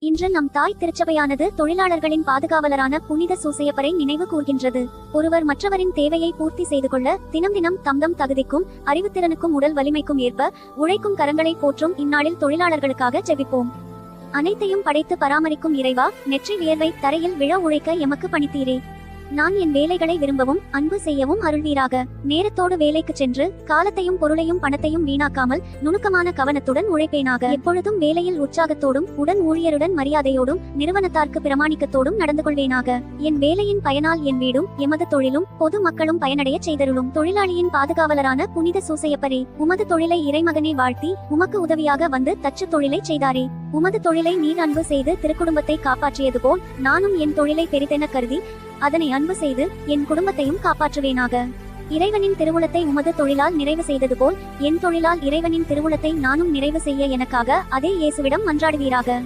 இன்று நம் தாய் திருச்சபையானது தொழிலாளர்களின் பாதுகாவலரான புனித சூசையப்பரை நினைவு கூர்கின்றது. ஒருவர் மற்றவரின் தேவையை பூர்த்தி செய்து கொள்ள தினம் தினம் தம்தம் தகுதிக்கும் அறிவுத்திறனுக்கும் உடல் வலிமைக்கும் ஏற்ப உழைக்கும் கரங்களை போற்றும் இந்நாளில் தொழிலாளர்களுக்காக ஜெபிப்போம். அனைத்தையும் படைத்து பராமரிக்கும் இறைவா நெற்றி வியர்வை தரையில் விழ உழைக்க எமக்கு பணித்தீரே. நான் என் வேலைகளை விரும்பவும் அன்பு செய்யவும் அருள்வீராக. நேரத்தோடு வேலைக்கு சென்று காலத்தையும் பொருளையும் பணத்தையும் வீணாக்காமல் நுணுக்கமான கவனத்துடன் உழைப்பேனாக. எப்பொழுதும் வேலையில் உற்சாகத்தோடும் உடன் ஊழியருடன் மரியாதையோடும் நிறுவனத்தார்க்கு பிரமாணிக்கத்தோடும் நடந்து கொள்வேனாக. என் வேலையின் பயனால் என் வீடும் எமது தொழிலும் பொது மக்களும் பயனடைய செய்தருளும். தொழிலாளியின் பாதுகாவலரான புனித சூசையப்பரே உமது தொழிலை இறைமகனை வாழ்த்தி உமக்கு உதவியாக வந்து தச்சு தொழிலை செய்தாரே. உமது தொழிலை நீர் அன்பு செய்து திருக்குடும்பத்தை காப்பாற்றியது போல் நானும் என் தொழிலை பெரிதென கருதி அதனை அன்பு செய்து என் குடும்பத்தையும் காப்பாற்றுவேனாக. இறைவனின் திருவுளத்தை உமது தொழிலால் நிறைவு செய்தது போல் என் தொழிலால் இறைவனின் திருவுளத்தை நானும் நிறைவு செய்ய எனக்காக அதே இயேசுவிடம் மன்றாடுவீராக.